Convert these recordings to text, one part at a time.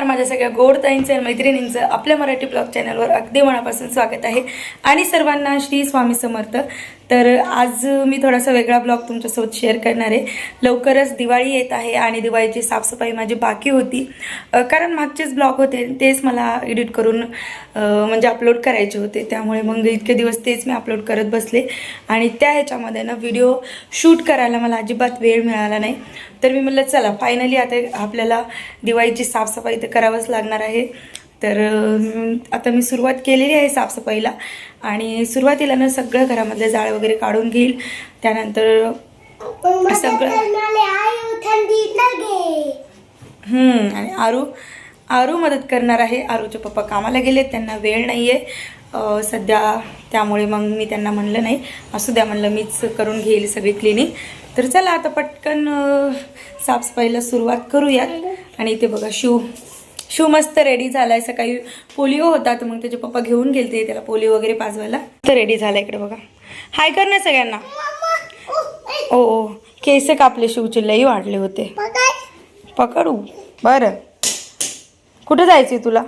नमस्कार. माझ्या सगळ्या गोड ताईंचं आणि मैत्रिणींचं आपल्या मराठी ब्लॉग चॅनलवर अगदी मनापासून स्वागत आहे. आणि सर्वांना श्री स्वामी समर्थ. तर आज मी थोडासा वेगळा ब्लॉग तुमच्यासोबत शेअर करणार आहे. लवकरच दिवाळी येत आहे आणि दिवाळीची साफसफाई माझी बाकी होती. कारण मागचेच ब्लॉग होते तेच मला एडिट करून म्हणजे अपलोड करायचे होते. त्यामुळे मग इतके दिवस तेच मी अपलोड करत बसले. आणि त्या ह्याच्यामध्ये ना व्हिडिओ शूट करायला मला अजिबात वेळ मिळाला नाही. तर मी म्हटलं चला फायनली आता आपल्याला दिवाळीची साफसफाई तर करावंच लागणार आहे. तर आता मी सुरुवात केलेली आहे साफसफाईला आणि सुरुवातीला ना सगळं घरामधले जाळे वगैरे काढून घेईल. त्यानंतर सगळं हम्म, आणि आरू आरू मदत करणार आहे. आरूचे पप्पा कामाला गेले त्यांना वेळ नाही आहे सध्या त्यामुळे मग मी त्यांना म्हणलं नाही. असू द्या म्हणलं मीच करून घेईल सगळी क्लिनिंग तर चला आता पटकन साफसफाईला सुरुवात करूयात. आणि इथे बघा शिव शिव मस्त रेडी झालाय. सकाळी पोलिओ होता तर मग त्याचे पप्पा घेऊन गेलते त्याला पोलिओ वगैरे पाजवायला. तर रेडी झाला इकडे बघा. हाय कर ना सगळ्यांना. ओ ओ. केस कापले शिवचे लई वाढले होते. पकडू. बरं. कुठं जायचं आहे तुला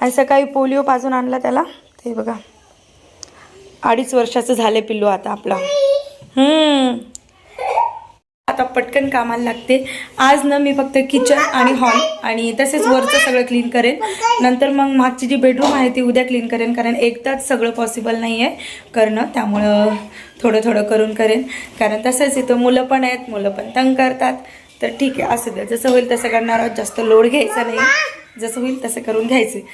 आणि सकाळी पोलिओ पाजून आणला त्याला. ते बघा. अडीच वर्षाचं झाले पिल्लू आता आपला. हम्म. आता पटकन कामाला लागते. आज ना मी फक्त किचन आणि हॉल आणि तसेच वरचं सगळं क्लीन करेन. नंतर मग मागची जी बेडरूम आहे ती उद्या क्लीन करेन कारण एकदाच सगळं पॉसिबल नाही आहे करणं. त्यामुळं थोडं थोडं करून करेन. कारण तसंच इथं मुलं पण आहेत मुलं पण तंग करतात. तर ठीक आहे असं द्या जसं होईल तसं करणार आहोत. जास्त लोड घ्यायचा नाही. जसं होईल तसं करून घ्यायचे.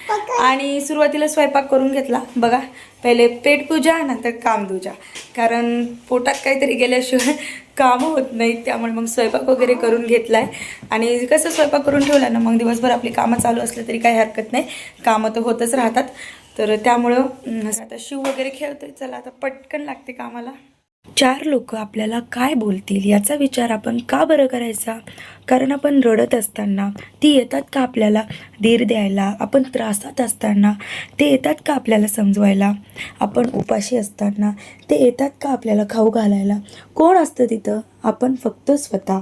आणि सुरुवातीला स्वयंपाक करून घेतला. बघा पहिले पेट पूजा नंतर कामदूजा कारण पोटात काहीतरी गेल्याशिवाय कामं होत नाहीत त्यामुळे मग स्वयंपाक वगैरे करून घेतलाय. आणि कसं स्वयंपाक करून ठेवला ना मग दिवसभर आपली कामं चालू असलं तरी काही हरकत नाही. कामं तर होतच राहतात. तर त्यामुळं आता शिव वगैरे खेळतोय. चला आता पटकन लागते कामाला. चार लोक आपल्याला काय बोलतील याचा विचार आपण का बरं करायचा? कारण आपण रडत असताना ती येतात का आपल्याला धीर द्यायला? आपण त्रासात असताना ते येतात का आपल्याला समजवायला? आपण उपाशी असताना ते येतात का आपल्याला खाऊ घालायला? कोण असतं तिथं? आपण फक्त स्वतः.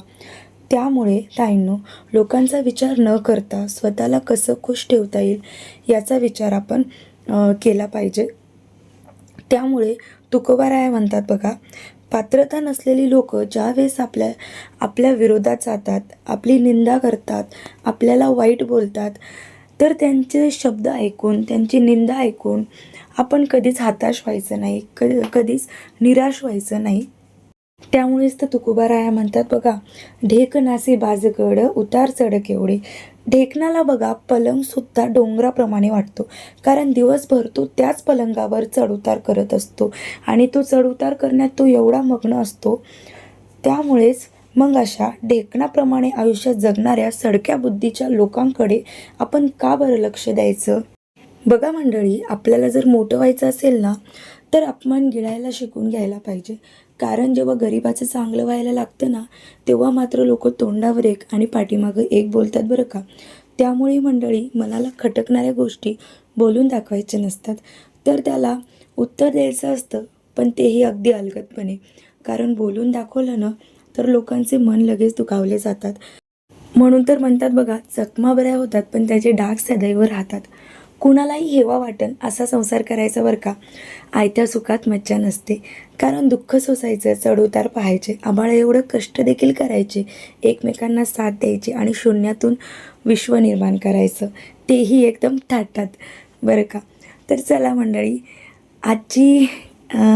त्यामुळे ताईंनो लोकांचा विचार न करता स्वतःला कसं खुश ठेवता येईल याचा विचार आपण केला पाहिजे. त्यामुळे तुकोबाराया म्हणतात बघा पात्रता नसलेली लोक ज्यावेळेस आपल्या आपल्या विरोधात जातात आपली निंदा करतात आपल्याला वाईट बोलतात तर त्यांचे शब्द ऐकून त्यांची निंदा ऐकून आपण कधीच हताश व्हायचं नाही क कधीच निराश व्हायचं नाही. त्यामुळेच तर तुकोबाराया म्हणतात बघा ढेक नासी बाजगड उतार चढक एवढे. ढेकणाला बघा पलंगसुद्धा डोंगराप्रमाणे वाटतो. कारण दिवसभर तो त्याच पलंगावर चढउतार करत असतो. आणि तो चढउतार करण्यात तो एवढा मग्न असतो. त्यामुळेच मग अशा ढेकणाप्रमाणे आयुष्यात जगणाऱ्या सडक्या बुद्धीच्या लोकांकडे आपण का बरं लक्ष द्यायचं? बघा मंडळी आपल्याला जर मोठं व्हायचं असेल ना तर अपमान गिळायला शिकून घ्यायला पाहिजे. कारण जेव्हा गरिबाचं चांगलं व्हायला लागतं ना तेव्हा मात्र लोक तोंडावर एक आणि पाठीमागं एक बोलतात बरं का? त्यामुळे मंडळी मनाला खटकणाऱ्या गोष्टी बोलून दाखवायच्या नसतात. तर त्याला उत्तर द्यायचं असतं पण तेही अगदी अलगदपणे. कारण बोलून दाखवलं ना तर लोकांचे मन लगेच दुखावले जातात. म्हणून तर म्हणतात बघा चकमा बऱ्या होतात पण त्याचे डाग सदैव राहतात. कुणालाही हेवा वाटन असा संसार करायचा बरं का? आयत्या सुखात मज्जा नसते. कारण दुःख सोसायचं चढउतार पाहायचे आम्हाला एवढं कष्ट देखील करायचे एकमेकांना साथ द्यायची आणि शून्यातून विश्व निर्माण करायचं. तेही एकदम थाटात. बरं का? तर चला मंडळी आजची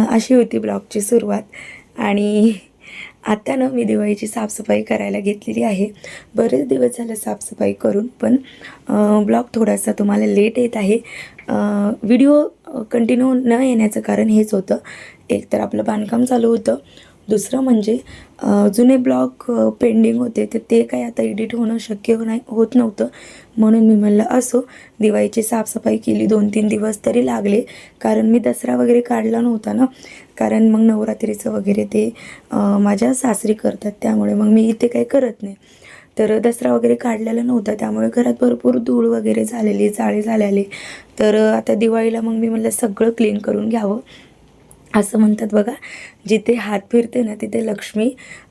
अशी होती ब्लॉगची सुरुवात. आणि आता ना मी दिवाळीची साफसफाई करायला घेतलेली आहे. बरेच दिवस झालं साफसफाई करून पण ब्लॉग थोडासा तुम्हाला लेट येत आहे. व्हिडिओ कंटिन्यू न येण्याचं कारण हेच होतं. एक तर आपलं बांधकाम चालू होतं दुसरं म्हणजे जुने ब्लॉग पेंडिंग होते तर ते काही आता एडिट होणं शक्य हो नाही होत नव्हतं. म्हणून मी म्हणलं असो दिवाळीची साफसफाई केली दोन तीन दिवस तरी लागले. कारण मी दसरा वगैरे काढला नव्हता ना. कारण मग नवरात्रीचं वगैरे ते माझ्या सासरी करतात त्यामुळे मग मी इथे काही करत नाही. तर दसरा वगैरे काढलेला नव्हता त्यामुळे घरात भरपूर धूळ वगैरे झालेली जाळे झालेले. तर आता दिवाळीला मग मी म्हणलं सगळं क्लीन करून घ्यावं. असं म्हणतात बघा जिथे हात फिरते ना तिथे लक्ष्मी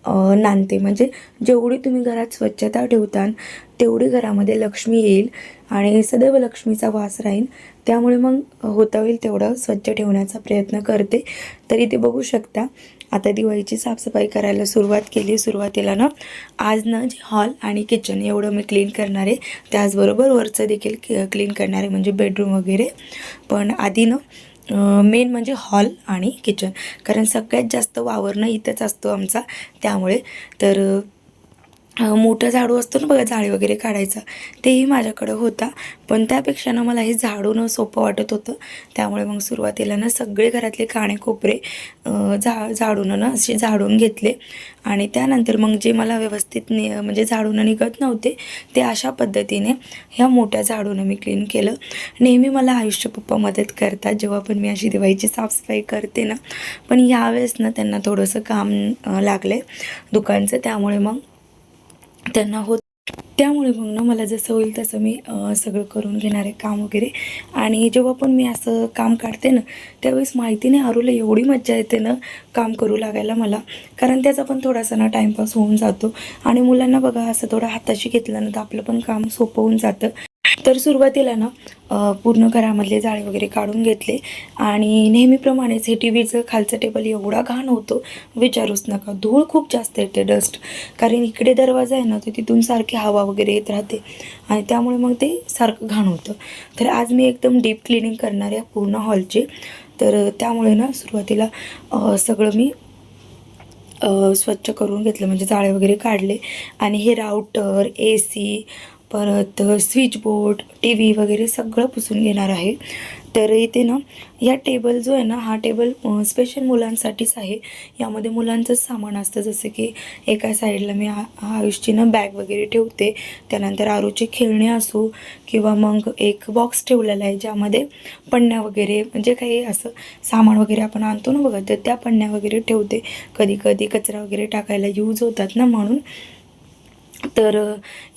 नांदते. म्हणजे जेवढी तुम्ही घरात स्वच्छता ठेवताल तेवढी घरामध्ये लक्ष्मी येईल आणि सदैव लक्ष्मीचा वास राहील त्यामुळे मग होता होईल तेवढं स्वच्छ ठेवण्याचा प्रयत्न करते. तरी ते बघू शकता. आता दिवाळीची साफसफाई करायला सुरुवात केली. सुरुवातीला ना आज ना जे हॉल आणि किचन एवढं मी क्लीन करणार आहे त्याचबरोबर वरचं देखील क्लीन करणार आहे म्हणजे बेडरूम वगैरे. पण आधी ना मेन म्हणजे हॉल आणि किचन कारण सगळ्यात जास्त वावरणं इथंच असतो आमचा. त्यामुळे तर मोठं झाडू असतो ना बघा जाळी वगैरे काढायचं. तेही माझ्याकडं होता. पण त्यापेक्षा ना मला हे झाडूनं सोपं वाटत होतं. त्यामुळे मग सुरुवातीला ना सगळे घरातले काणे कोपरे झा झाडून ना असे झाडून घेतले. आणि त्यानंतर मग जे मला व्यवस्थित नि म्हणजे झाडून निघत नव्हते ते अशा पद्धतीने ह्या मोठ्या झाडून मी क्लीन केलं. नेहमी मला आयुष्य पप्पा मदत करतात. जेव्हा पण मी अशी दिवाळीची साफसफाई करते ना. पण यावेळेस ना त्यांना थोडंसं काम लागलं आहे दुकानचं. त्यामुळे मग त्यांना होत. त्यामुळे मग ना मला जसं होईल तसं मी सगळं करून घेणार आहे काम वगैरे. आणि जेव्हा पण मी असं काम काढते ना त्यावेळेस माहिती नाही आरूला एवढी मज्जा येते ना काम करू लागायला मला. कारण त्याचा पण थोडासा ना टाईमपास होऊन जातो. आणि मुलांना बघा असं थोडं हाताशी घेतलं ना तर आपलं पण काम सोपं होऊन जातं. तर सुरुवातीला ना पूर्ण घरामधले जाळे वगैरे काढून घेतले आणि नेहमीप्रमाणेच हे टी व्हीचं खालचं टेबल एवढा घाण होतो विचारूच नका. धूळ खूप जास्त येते डस्ट. कारण इकडे दरवाजा आहे ना तर तिथून सारखी हवा वगैरे येत राहते आणि त्यामुळे मग ते सारखं घाण होतं. तर आज मी एकदम डीप क्लिनिंग करणार आहे पूर्ण हॉलची. तर त्यामुळे ना सुरुवातीला सगळं मी स्वच्छ करून घेतलं. म्हणजे जाळे वगैरे काढले आणि हे राऊटर ए सी परत स्विच बोर्ड टी व्ही वगैरे सगळं पुसून घेणार आहे. तर इथे ना या टेबल जो आहे ना हा टेबल स्पेशल मुलांसाठीच आहे. यामध्ये मुलांचंच सामान असतं जसं की एका साईडला मी आयुषची ना बॅग वगैरे ठेवते. त्यानंतर आरूचे खेळणे असो किंवा मग एक बॉक्स ठेवलेला आहे ज्यामध्ये पण्ण्या वगैरे म्हणजे काही असं सामान वगैरे आपण आणतो ना बघा तर त्या पण्ण्या वगैरे ठेवते. कधी कधी कचरा वगैरे टाकायला यूज होतात ना म्हणून. तर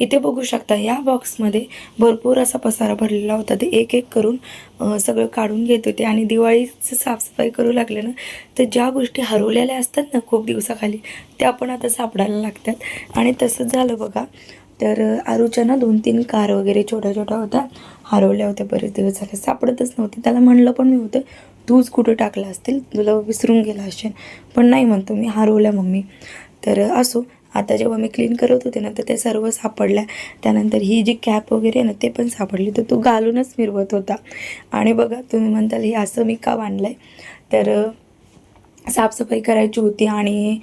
इथे बघू शकता या बॉक्समध्ये भरपूर असा पसारा भरलेला होता. ते एक एक करून सगळं काढून घेत होते आणि दिवाळीचं साफसफाई करू लागले ना तर ज्या गोष्टी हरवलेल्या असतात ना खूप दिवसाखाली त्या पण आता सापडायला लागतात. आणि तसंच झालं बघा तर अ, आरूच्या ना दोन तीन कार वगैरे छोट्या छोट्या होत्या हरवल्या होत्या बरेच दिवस झाले. सापडतच नव्हते. त्याला म्हणलं पण मी होतं तूच कुठं टाकलं असतील? तुला विसरून गेला असेल. पण नाही म्हणतो मी हरवल्या मम्मी. तर असो आता जेव्हा मी क्लीन करत होते ना तर ते सर्व सापडल्या. त्यानंतर ही जी कॅप वगैरे आहे ना ते पण सापडली. तर तो घालूनच मिरवत होता. आणि बघा तुम्ही म्हणताल हे असं मी का बांधलं आहे तर साफसफाई करायची होती आणि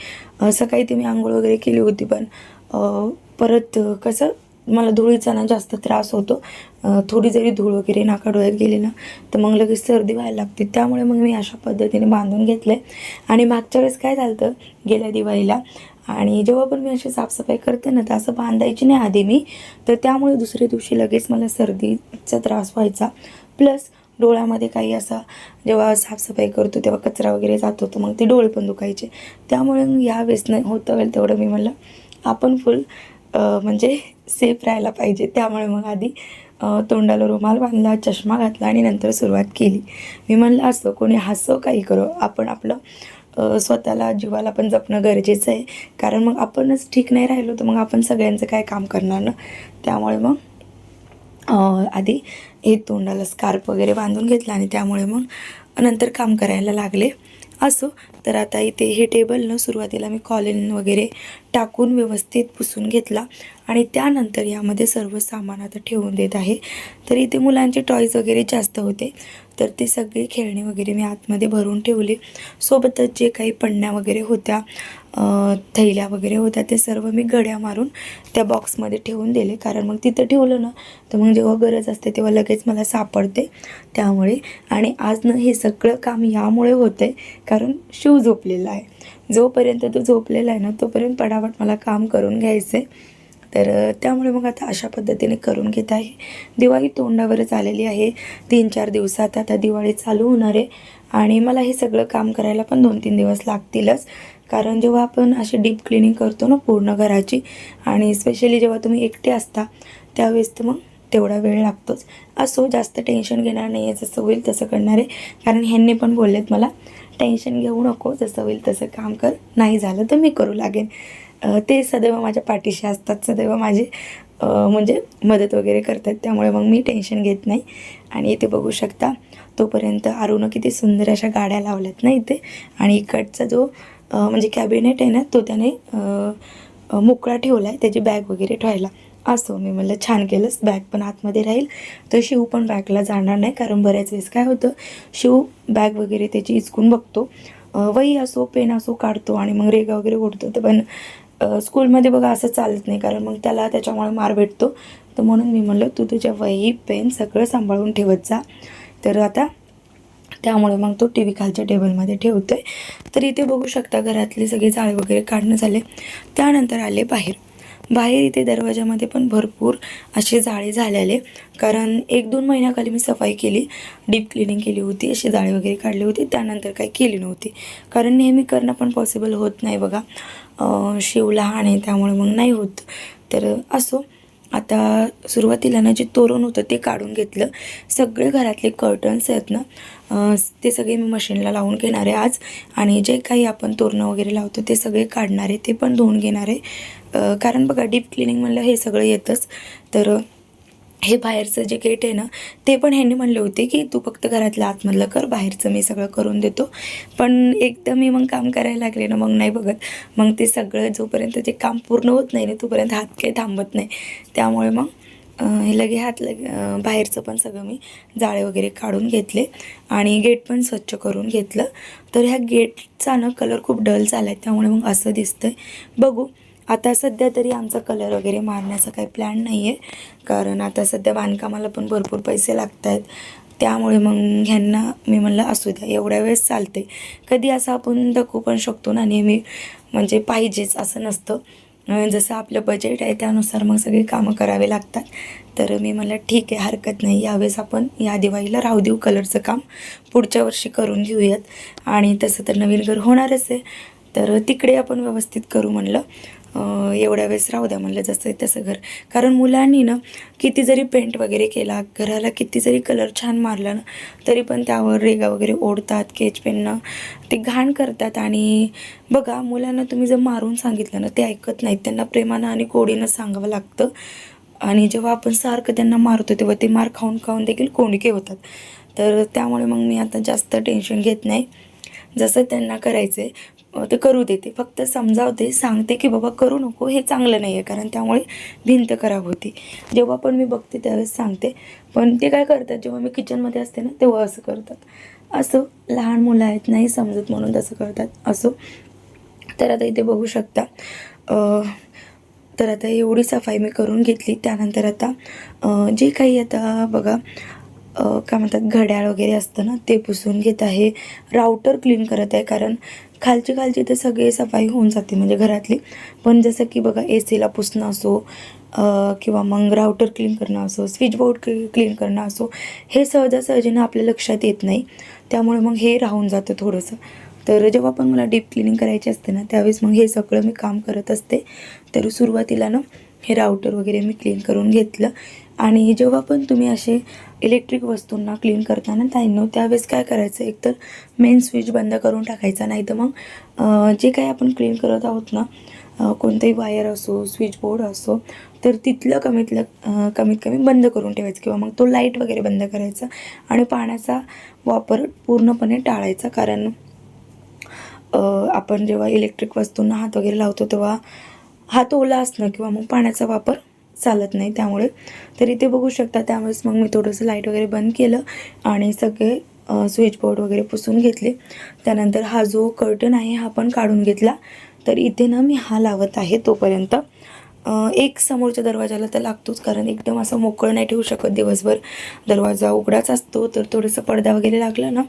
सकाळी ती मी आंघोळ वगैरे केली होती. पण परत कसं मला धुळीचा ना जास्त त्रास होतो. थोडी जरी धूळ वगैरे नाका डोळ्यात गेली ना तर मग लगेच सर्दी व्हायला लागते. त्यामुळे मग मी अशा पद्धतीने बांधून घेतलं आणि मागच्या वेळेस काय झालं गेल्या दिवाळीला आणि जेव्हा पण मी अशी साफसफाई करते ना तर असं बांधायची नाही आधी मी. तर त्यामुळे दुसऱ्या दिवशी लगेच मला सर्दीचा त्रास व्हायचा. प्लस डोळ्यामध्ये काही असा जेव्हा साफसफाई करतो तेव्हा कचरा वगैरे जात होतो मग ते डोळे पण दुखायचे. त्यामुळे मग या वेळेस होतं होईल तेवढं मी म्हणलं आपण फुल म्हणजे सेफ राहायला पाहिजे. त्यामुळे मग आधी तोंडाला रुमाल बांधला चष्मा घातला आणि नंतर सुरुवात केली. मी म्हणलं असं कोणी हसो काही करो आपण आपलं स्वतःला जीवाला पण जपणं गरजेचं आहे. कारण मग आपणच ठीक नाही राहिलो तर मग आपण सगळ्यांचं काय काम करणार ना? त्यामुळे मग आधी हे तोंडाला स्कार्प वगैरे बांधून घेतला आणि त्यामुळे मग नंतर काम करायला लागले. असो. तर आता इथे हे टेबल न सुरुवातीला मी कॉलिन वगैरे टाकून व्यवस्थित पुसून घेतला. आणि त्यानंतर यामध्ये सर्व सामान आता ठेवून देत आहे. तर इथे मुलांचे टॉईज वगैरे जास्त होते. तर ते सगळे खेळणे वगैरे मी आतमध्ये भरून ठेवले. सोबतच जे काही पडण्या वगैरे होत्या थैल्या वगैरे होत्या ते सर्व मी गड्या मारून त्या बॉक्समध्ये ठेवून दिले. कारण मग तिथं ठेवलं ना तर मग जेव्हा गरज असते तेव्हा लगेच मला सापडते त्यामुळे. आणि आज ना हे सगळं काम यामुळे होतं आहे कारण शिव झोपलेला आहे. जोपर्यंत तो झोपलेला आहे ना तोपर्यंत पटापट मला काम करून घ्यायचं आहे तर त्यामुळे मग आता अशा पद्धतीने करून घेत आहे. दिवाळी तोंडावरच आलेली आहे. तीन चार दिवसात आता दिवाळी चालू होणार आहे. आणि मला हे सगळं काम करायला पण दोन तीन दिवस लागतीलच. कारण जेव्हा आपण अशी डीप क्लिनिंग करतो ना पूर्ण घराची आणि स्पेशली जेव्हा तुम्ही एकटे असता त्यावेळेस तर मग तेवढा वेळ लागतोच. असो जास्त टेन्शन घेणार नाही आहे जसं होईल तसं करणार आहे. कारण ह्यांनी पण बोललेत मला टेन्शन घेऊ नको जसं होईल तसं काम कर. नाही झालं तर मी करू लागेन. ते सदैव माझ्या पाठीशी असतात सदैव माझे म्हणजे मदत वगैरे करतात. त्यामुळे मग मी टेन्शन घेत नाही. आणि इथे बघू शकता तोपर्यंत आरूनं किती सुंदर अशा गाड्या लावल्यात ना इथे. आणि इकडचा जो म्हणजे कॅबिनेट आहे ना तो त्याने मोकळा ठेवला आहे त्याची बॅग वगैरे ठेवायला. असो मी म्हणलं छान केलंस बॅग पण आतमध्ये राहील. तर शिव पण बॅगला जाणार नाही कारण बऱ्याच वेळेस काय होतं शिव बॅग वगैरे त्याची इचकून बघतो. वही असो पेन असो काढतो आणि मग रेगा वगैरे ओढतो. तर पण स्कूलमध्ये बघा असं चालत नाही कारण मग त्याला त्याच्यामुळे मार भेटतो. तर म्हणून मी म्हणलं तू तुझ्या वही पेन सगळं सांभाळून ठेवत जा. तर आता त्यामुळे मग तो टी व्ही खालच्या टेबलमध्ये ठेवतो आहे तर इथे बघू शकता घरातले सगळे जाळे वगैरे काढणं झाले. त्यानंतर आले बाहेर. बाहेर इथे दरवाजामध्ये पण भरपूर असे जाळे झालेले. कारण एक दोन महिन्याखाली मी सफाई केली डीप क्लिनिंग केली होती असे जाळे वगैरे काढले होते. त्यानंतर काही केली नव्हती. कारण नेहमी करणं पण पॉसिबल होत नाही बघा. शिव लहान आहे त्यामुळे मग नाही होत. तर असो. आता सुरुवातीला ना जे तोरण होतं ते काढून घेतलं. सगळे घरातले कर्टन्स आहेत ना ते सगळे मी मशीनला लावून घेणार आहे आज. आणि जे काही आपण तोरणं वगैरे लावतो ते सगळे काढणार आहे ते पण धुवून घेणार आहे. कारण बघा डीप क्लिनिंग म्हणलं हे सगळं येतंच. तर हे बाहेरचं जे गेट आहे ना ते पण ह्यांनी म्हणले होते की तू फक्त घरातलं आतमधलं कर बाहेरचं मी सगळं करून देतो. पण एकदा मी मग काम करायला लागले ना मग नाही बघत. मग ते सगळं जोपर्यंत ते काम पूर्ण होत नाही ना तोपर्यंत हात काही थांबत नाही. त्यामुळे मग लगे हात लगे बाहेरचं पण सगळं मी जाळे वगैरे काढून घेतले आणि गेट पण स्वच्छ करून घेतलं. तर ह्या गेटचा ना कलर खूप डल झाला आहे त्यामुळे मग असं दिसतंय. बघू आता सध्या तरी आमचा कलर वगैरे मारण्याचा काही प्लॅन नाही आहे कारण आता सध्या बांधकामाला पण भरपूर पैसे लागत आहेत त्यामुळे मग ह्यांना मी म्हणलं असू द्या एवढ्या वेळेस चालते कधी असं आपण दखू पण शकतो ना नेहमी म्हणजे पाहिजेच असं नसतं. जसं आपलं बजेट आहे त्यानुसार मग सगळी कामं करावे लागतात. तर मी म्हणलं ठीक आहे हरकत नाही. यावेळेस आपण या दिवाळीला राहू देऊ कलरचं काम पुढच्या वर्षी करून घेऊयात. आणि तसं तर नवीन घर होणारच आहे. तर तिकडे आपण व्यवस्थित करू म्हणलं. एवढ्या वेळेस राहू द्या म्हणलं जसं तसं घर. कारण मुलांनी ना किती जरी पेंट वगैरे केला घराला किती जरी कलर छान मारला ना तरी पण त्यावर रेगा वगैरे ओढतात केच पेननं ते घाण करतात. आणि बघा मुलांना तुम्ही जर मारून सांगितलं ना ते ऐकत नाहीत. त्यांना प्रेमानं आणि कोडीनं सांगावं लागतं. आणि जेव्हा आपण सारखं त्यांना मारतो तेव्हा ते मार खाऊन खाऊन देखील कोंडके होतात तर त्यामुळे मग मी आता जास्त टेन्शन घेत नाही. जसं त्यांना करायचं आहे ते करू देते. फक्त समजावते सांगते की बाबा करू नको हे चांगलं नाही आहे कारण त्यामुळे भिंत खराब होती. जेव्हा पण मी बघते त्यावेळेस सांगते. पण ते काय करतात जेव्हा मी किचनमध्ये असते ना तेव्हा असं करतात. असो लहान मुलं आहेत नाही समजत म्हणून तसं करतात. असो. तर आता इथे बघू शकता. तर आता एवढी सफाई मी करून घेतली. त्यानंतर आता जे काही आता बघा काय म्हणतात घड्याळ वगैरे असतं ना ते पुसून घेत आहे. राऊटर क्लीन करत आहे कारण खालची खालची तर सगळे सफाई होऊन जाते म्हणजे घरातली. पण जसं की बघा ए सीला पुसणं असो किंवा मग राऊटर क्लीन करणं असो स्विच बोर्ड क्लीन करणं असो हे सहजासहजीनं आपल्या लक्षात येत नाही. त्यामुळे मग हे राहून जातं थोडंसं. तर जेव्हा पण मला डीप क्लिनिंग करायची असते ना त्यावेळेस मग हे सगळं मी काम करत असते. तर सुरुवातीला ना हे राऊटर वगैरे मी क्लीन करून घेतलं. आणि जेव्हा पण तुम्ही असे इलेक्ट्रिक वस्तूंना क्लीन करताना ताईंनो त्यावेळेस काय करायचं? एकतर मेन स्विच बंद करून टाकायचा नाही तर मग जे काही आपण क्लीन करत आहोत ना कोणतंही वायर असो स्विच बोर्ड असो तर तिथलं कमीतलं कमीत कमी बंद करून ठेवायचं किंवा मग तो लाइट वगैरे बंद करायचा आणि पाण्याचा वापर पूर्णपणे टाळायचा. कारण आपण जेव्हा इलेक्ट्रिक वस्तूंना हात वगैरे लावतो तेव्हा हात ओला असणं किंवा मग पाण्याचा वापर चालत नाही त्यामुळे. तर इथे बघू शकता त्यावेळेस मग मी थोडंसं लाइट वगैरे बंद केलं आणि सगळे स्विच बोर्ड वगैरे पुसून घेतले. त्यानंतर हा जो कर्टन आहे हा पण काढून घेतला. तर इथे ना मी हा लावत आहे तोपर्यंत. एक समोरच्या दरवाजाला तर लागतोच कारण एकदम असं मोकळं नाही ठेवू शकत दिवसभर. दरवाजा उघडाच असतो तर थोडंसं पडदा वगैरे लागला ना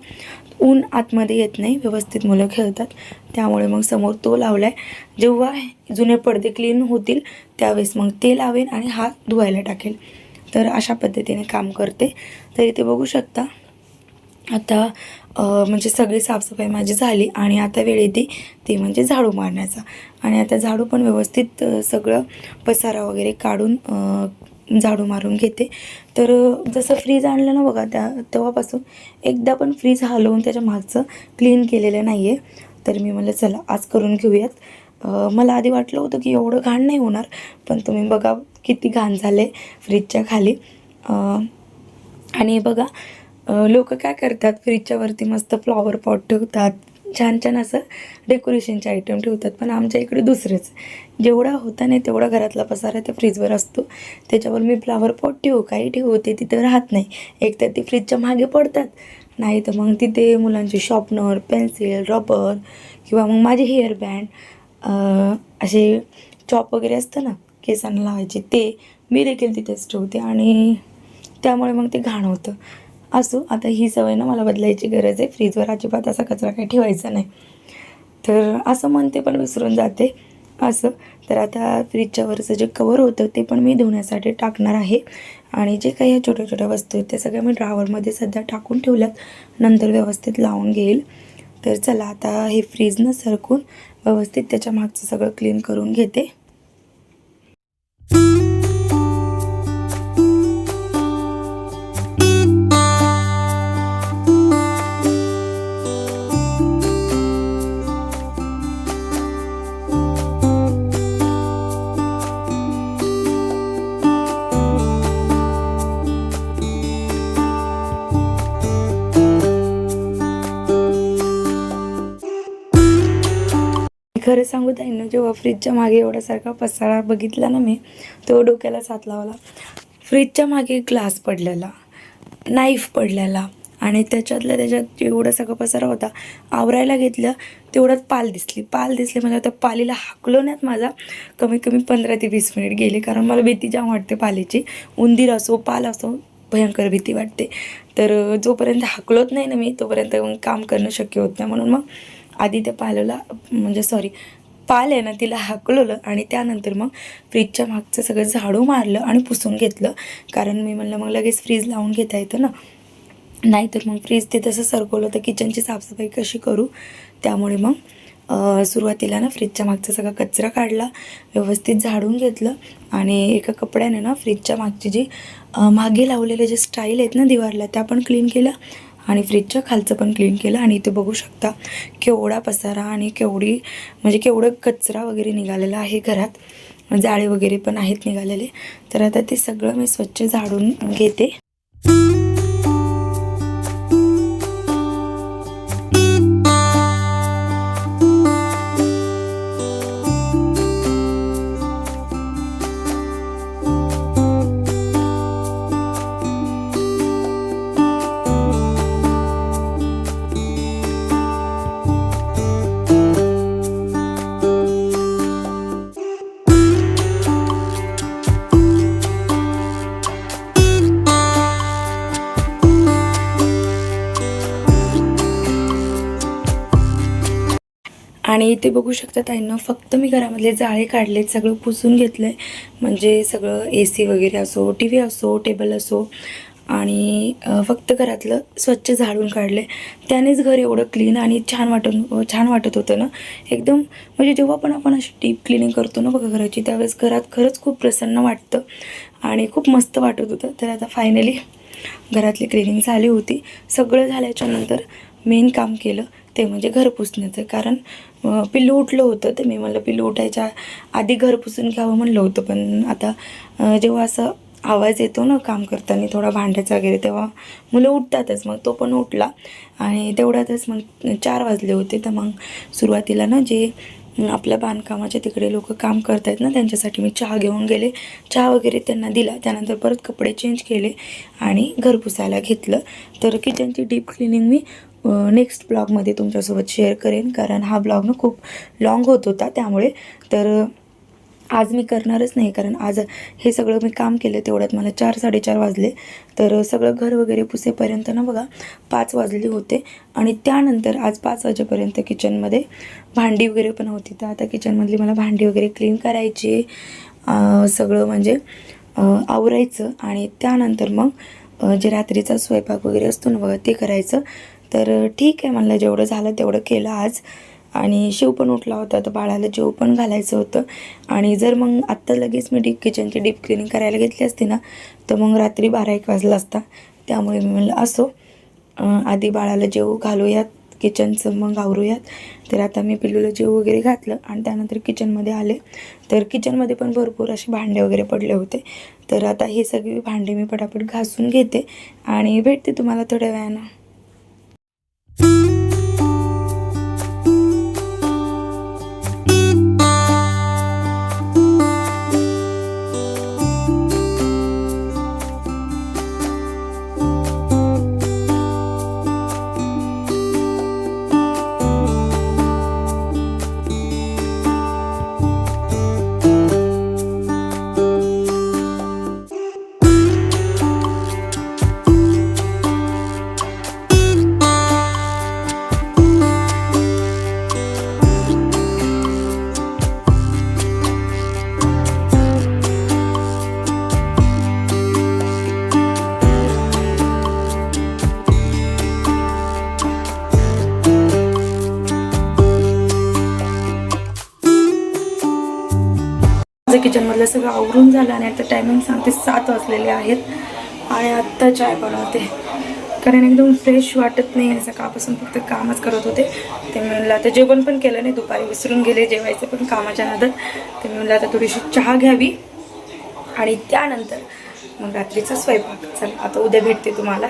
ऊन आतमध्ये येत नाही व्यवस्थित मुलं खेळतात. त्यामुळे मग समोर तो लावला आहे जेव्हा जुने पडदे क्लीन होतील त्यावेळेस मग ते लावेन आणि हा धुवायला टाकेल. तर अशा पद्धतीने काम करते. तर इथे बघू शकता आता म्हणजे सगळी साफसफाई माझी झाली आणि आता वेळ येते ते म्हणजे झाडू मारण्याचा. आणि आता झाडू पण व्यवस्थित सगळं पसारा वगैरे काढून झाडू मारून घेते. तर जसं फ्रीज आणलं ना बघा त्या तेव्हापासून एकदा पण फ्रीज हलवून त्याच्या मागचं क्लीन केलेलं नाही आहे तर मी म्हणलं चला आज करून घेऊयात. मला आधी वाटलं होतं की एवढं घाण नाही होणार पण तुम्ही बघा किती घाण झाले फ्रीजच्या खाली. आणि बघा लोक काय करतात फ्रीजच्यावरती मस्त फ्लॉवर पॉट ठेवतात छान छान असं डेकोरेशनचे आयटम ठेवतात पण आमच्या इकडे दुसरेच. जेवढा होता नाही तेवढा घरातला पसारा त्या फ्रीजवर असतो. त्याच्यावर मी फ्लावर पॉट ठेवू काही ठेवू ते तिथं राहत नाही. एक तर ती फ्रीजच्या मागे पडतात नाही तर मग तिथे मुलांचे शॉपनर पेन्सिल रबर किंवा मग माझे हेअर बँड असे चॉप वगैरे असतं ना केसांना लावायचे ते मी देखील तिथेच ठेवते आणि त्यामुळे मग ते घाण होतं. असो आता ही सवय ना मला बदलायची गरज आहे. फ्रीजवर अजिबात असा कचरा काही ठेवायचा नाही. तर असं म्हणते पण विसरून जाते. असं तर आता फ्रीजच्या वरचं जे कवर होतं ते पण मी धुण्यासाठी टाकणार आहे. आणि जे काही ह्या छोट्या छोट्या वस्तू आहेत त्या सगळ्या मी ड्रावरमध्ये सध्या टाकून ठेवल्यात. नंतर व्यवस्थित लावून घेईल. तर चला आता हे फ्रीजनं सरकून व्यवस्थित त्याच्या मागचं सगळं क्लीन करून घेते. सांगू ताईनं जेव्हा फ्रीजच्या मागे एवढ्यासारखा पसारा बघितला ना मी तो डोक्याला साथ लावला. फ्रीजच्या मागे ग्लास पडलेला नाईफ पडलेला आणि त्याच्यातल्या त्याच्यात जेवढा सगळा पसारा होता आवरायला घेतलं तेवढ्यात पाल दिसली. पाल दिसली म्हणजे त्या पालीला हाकलवण्यात माझा. कमीत कमी पंधरा ते वीस मिनिट गेले कारण मला भीती जाम वाटते पालीची. उंदीर असो पाल असो भयंकर भीती वाटते. तर जोपर्यंत हाकलत नाही ना मी तोपर्यंत काम करणं शक्य होत नाही. म्हणून मग आधी त्या पालाला म्हणजे सॉरी पाल आहे ना तिला हाकलवलं आणि त्यानंतर मग फ्रीजच्या मागचं सगळं झाडू मारलं आणि पुसून घेतलं. कारण मी म्हणलं मग लगेच फ्रीज लावून घेता येतं ना. नाहीतर मग फ्रीज ते तसं सरकवलं तर किचनची साफसफाई कशी करू? त्यामुळे मग सुरुवातीला ना फ्रीजच्या मागचा सगळा कचरा काढला व्यवस्थित झाडून घेतलं आणि एका कपड्याने ना फ्रीजच्या मागची जी मागे लावलेले जे स्टाईल आहेत ना दिवारला त्या पण क्लीन केल्या. आणि फ्रीजच्या खालचं पण क्लीन केलं आणि इथे बघू शकता केवढा पसारा आणि केवढी म्हणजे केवढं कचरा वगैरे निघालेला आहे घरात. जाळे वगैरे पण आहेत निघालेले. तर आता ते सगळं मी स्वच्छ झाडून घेते. आणि इथे बघू शकता ताईंना फक्त मी घरामधले जाळे काढलेत सगळं पुसून घेतलं आहे म्हणजे सगळं ए सी वगैरे असो टी व्ही असो टेबल असो. आणि फक्त घरातलं स्वच्छ झाडून काढले त्यानेच घर एवढं क्लीन आणि छान वाटत छान वाटत होतं ना. एकदम म्हणजे जेव्हा पण आपण अशी डीप क्लिनिंग करतो ना बघा घराची त्यावेळेस घरात खरंच खूप प्रसन्न वाटतं. आणि खूप मस्त वाटत होतं. तर आता फायनली घरातली क्लिनिंग झाली होती. सगळं झाल्याच्यानंतर मेन काम केलं ते म्हणजे घर पुसण्याचं. कारण पिल्लू उठलं होतं तर मी म्हणलं पिल्लू उठायच्या आधी घर पुसून घ्यावं म्हणलं होतं. पण आता जेव्हा असं आवाज येतो ना काम करताना थोडा भांड्याचा वगैरे तेव्हा मुलं उठतातच. मग तो पण उठला आणि तेवढ्यातच मग चार वाजले होते. तर मग सुरुवातीला ना जे आपल्या बांधकामाच्या तिकडे लोक काम करतायत ना त्यांच्यासाठी मी चहा घेऊन गेले. चहा वगैरे त्यांना दिला. त्यानंतर परत कपडे चेंज केले आणि घर पुसायला घेतलं. तर किचनची डीप क्लिनिंग मी नेक्स्ट ब्लॉगमध्ये तुमच्यासोबत शेअर करेन. कारण हा ब्लॉग ना खूप लॉंग होत होता त्यामुळे. तर आज मी करणारच नाही. कारण आज हे सगळं मी काम केलं तेवढ्यात मला चार साडेचार वाजले. तर सगळं घर वगैरे पुसेपर्यंत ना बघा पाच वाजले होते. आणि त्यानंतर आज पाच वाजेपर्यंत किचनमध्ये भांडी वगैरे पण होती. तर आता किचनमधली मला भांडी वगैरे क्लीन करायची. सगळं म्हणजे आवरायचं. आणि त्यानंतर मग जे रात्रीचा स्वयंपाक वगैरे असतो ना बघा ते करायचं. तर ठीक आहे म्हणलं जेवढं झालं तेवढं केलं आज. आणि शिव पण उठला होता तर बाळाला जेव पण घालायचं होतं. आणि जर मग आत्ता लगेच मी डीप किचनची डीप क्लिनिंग करायला घेतली असती ना तर मग रात्री बारा एक वाजला असता. त्यामुळे मी म्हणलं असो. आधी बाळाला जेव घालूयात किचनचं मग आवरूयात. तर आता मी पिल्लूला जेव वगैरे घातलं आणि त्यानंतर किचनमध्ये आले. तर किचनमध्ये पण भरपूर असे भांडे वगैरे पडले होते. तर आता हे सगळी भांडे मी पटापट घासून घेते आणि भेटते तुम्हाला थोड्या वेळानं. सगळं आवरून झालं आणि आता टायमिंग सांगते सात वाजलेले आहेत. आणि आत्ता चाय बनवते. कारण एकदम फ्रेश वाटत नाही आहे सकाळपासून फक्त कामच करत होते. ते म्हणलं आता जेवण पण केलं नाही दुपारी विसरून गेले जेवायचं पण कामाच्या नादात. ते म्हणलं आता थोडीशी चहा घ्यावी. आणि त्यानंतर मग रात्रीचा स्वयंपाक. चला आता उद्या भेटते तुम्हाला.